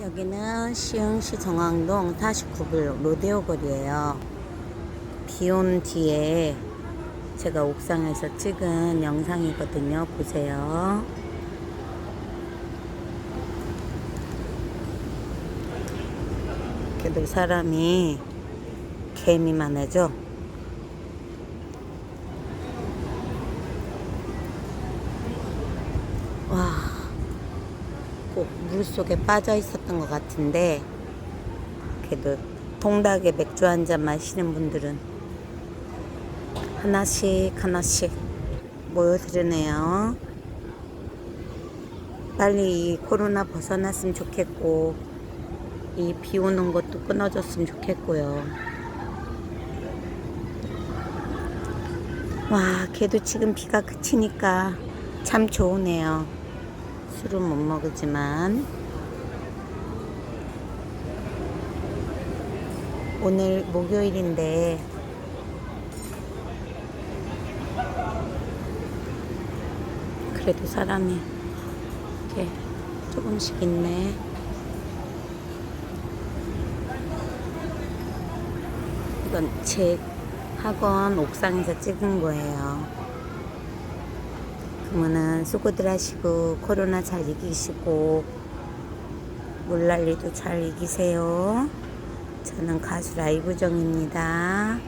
여기는 시흥시 정왕동 49블 로데오 거리예요. 비 온 뒤에 제가 옥상에서 찍은 영상이거든요. 보세요. 그래도 사람이 개미 많아져. 와, 꼭 물속에 빠져 있었던 것 같은데, 그래도 통닭에 맥주 한 잔 마시는 분들은 하나씩 하나씩 모여드르네요. 빨리 이 코로나 벗어났으면 좋겠고, 이 비 오는 것도 끊어졌으면 좋겠고요. 와, 걔도 지금 비가 그치니까 참 좋으네요. 술은 못 먹으지만. 오늘 목요일인데, 그래도 사람이 이렇게 조금씩 있네. 이건 제 학원 옥상에서 찍은 거예요. 그러면은 수고들 하시고 코로나 잘 이기시고 물난리도 잘 이기세요. 저는 가수 라이브정입니다.